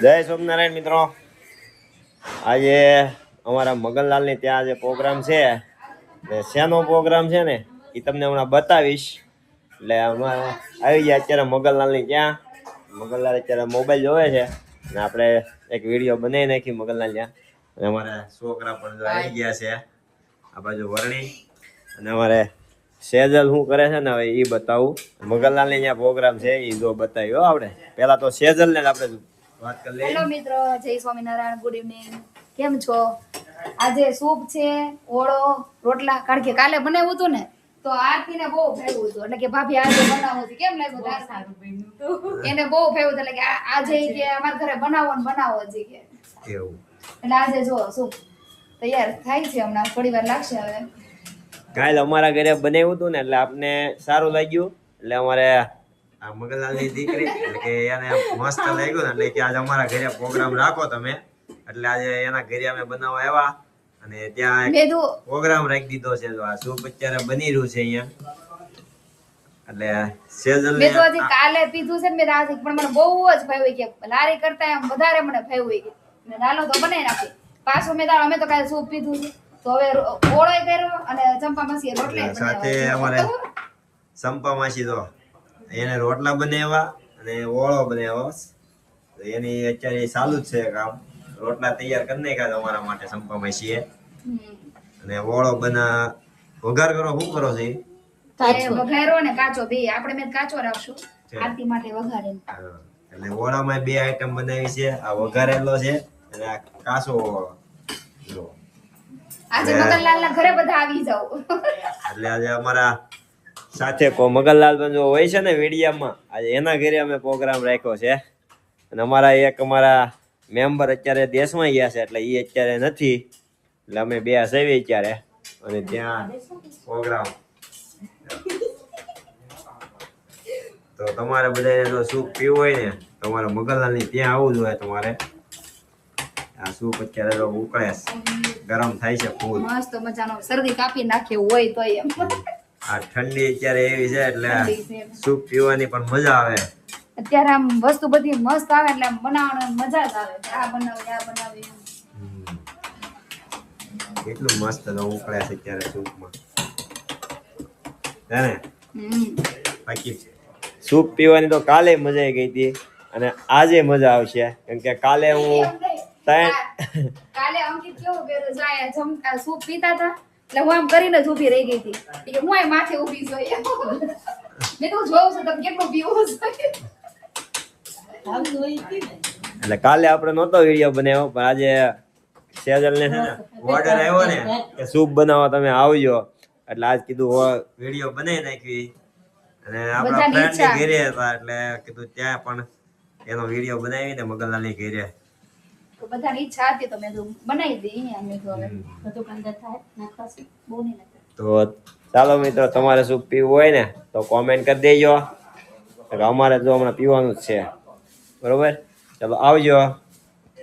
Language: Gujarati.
જય સ્વામિનારાયણ મિત્રો. આજે અમારા મગનલાલની ત્યાં જે પ્રોગ્રામ છે. ને શેનો પ્રોગ્રામ છે ને, એ તમને હમણાં બતાવીશ. એટલે અમારે આવી ગયા અત્યારે મગનલાલની ત્યાં. મગનલાલ અત્યારે મોબાઈલ જોવે છે. ને આપણે એક વીડિયો બનાવી નાખી મગનલાલ ત્યાં. અમારા છોકરા પણ આવી ગયા છે. આ બાજુ વરણી. અને અમારે સેજલ શું કરે છે ને હવે એ બતાવું. મગનલાલની ત્યાં પ્રોગ્રામ છે એ જો બતાવ્યો આપણે. પહેલાં તો સેજલને જ આપણે વાત કરી લઈએ હેલો મિત્રો જય સ્વામિનારાયણ ગુડ ઇવનિંગ કેમ છો? આજે સૂપ છે ઓળો રોટલા. કારણ કે કાલે બનાવ્યું હતું ને તો આરતીને બહુ ફેવું હતું. એટલે કે ભાભી આજે બનાવું હતું. કેમ લાગ્યું તાર સારું બન્યું એને બહુ ફેવું એટલે કે આજે કે અમારા ઘરે બનાવો ને બનાવો જ કે. એવું. એટલે આજે જો સૂપ તૈયાર થાય છે હમણાં. થોડી વાર લાગશે હવે. કાલે અમારા ઘરે બનાવ્યું હતું ને એટલે આપને સારું લાગ્યું. એટલે અમારે આ મગનલાલની દીકરી એટલે કે એને મસ્ત લાગ્યું ને એટલે કે આજે અમારા ઘરે પ્રોગ્રામ રાખો તમે. એટલે આજે એના ઘરે અમે બનાવવા આવ્યા અને ત્યાં પ્રોગ્રામ રાખી દીધો છે. તો આ સૂપ અત્યારે બની રહ્યું છે અહીંયા. એટલે સેજલ મેં તો હજી કાલે પીધું છે ને મેં પણ મને બહુ જ ભાવ્યું કે લારી કરતા એમ વધારે મને ભાવ્યું કે. ને નાલો તો બનાવી નાખી. પાછું મેં અમે તો કાલે સૂપ પીધું છે. તો હવે રો- કર્યો અને ચંપા માસી રોટલી સાથે અમારે સંપા માસી તો એને રોટલા બનાવ્યા અને ઓળો બનાવ્યો એની અત્યારે ચાલુ જ છે કામ. રોટલા તૈયાર કરી નાખ્યા અમારા માટે સંપા છીએ. અને ઓળો બના વઘાર કરો શું કરો છો? વઘારો ને કાચો બે. આપણે મેં કાચો રાખશું. છે. આરતી માટે વઘારીને હા. એટલે ઓળામાં બે આઈટમ બનાવી છે. આ વઘારેલો છે અને આ કાચો ઓળો. આજે મગનલાલ ના ઘરે બધા આવી જાવ એટલે આજે અમારા સાથે કો મગનલાલ પણ જો હોય છે ને મીડિયામાં. આજે એના ઘરે અમે પ્રોગ્રામ રાખ્યો છે. અને અમારા એક અમારા મેમ્બર અત્યારે દેશમાં ગયા છે, એટલે એ અત્યારે નથી. એટલે અમે બે સેવી અત્યારે અને ત્યાં પ્રોગ્રામ તો તમારે બધાને જો સૂપ પીવું હોય ને, તમારે મગનલાલની ત્યાં આવવું જોઈએ તમારે. આ સૂપ અત્યારે જો ઉકળે ગરમ થાય છે ફૂલ. મસ્ત મજાનો શરદી કાપી નાખે હોય તો એમ. આ ઠંડી અત્યારે એવી છે એટલે સૂપ પીવાની પણ મજા આવે. અત્યારે આમ વસ્તુ બધી મસ્ત આવે એટલે બનાવવાની મજા જ આવે. આ બનાવી આ બનાવી કેટલું મસ્ત ઉકળે છે અત્યારે સૂપમાં. હે બાકી સૂપ પીવાની તો કાલે મજા આવી ગઈ હતી અને આજે મજા આવશે. કેમ કે કાલે હું ત્રણ કાલે અંકિત કેવું કર્યું? જાય સૂપ પીતા હતા? એટલે હું આમ કરીને જ ઊભી રહી ગઈ હતી. કે હું આય માથે ઊભી છું મેં તો જોઉં છું તમે કેટલું પીવું છે? એટલે કાલે આપણે નહોતો વીડિયો બનાવ્યો પણ આજે સેજલ ને છે ને ઓર્ડર આવ્યો ને કે સૂપ બનાવવા તમે આવજો. એટલે આજ કીધું વીડિયો બનાવી નાખવી અને આપણા ફ્રેન્ડ. ઘરે હતા એટલે કીધું ત્યાં પણ એનો વીડિયો બનાવીને મગનલાલની તો બધાની ઈચ્છા હતી તો મેં બનાવી દઈ અહીંયા મેં તો હવે બધું કાંદા થાય બહુ નહીં તો ચાલો મિત્રો તમારે શું પીવું હોય ને તો કોમેન્ટ કરી દેજો. અમારે જો હમણાં પીવાનું જ છે. બરોબર? ચાલો આવજો.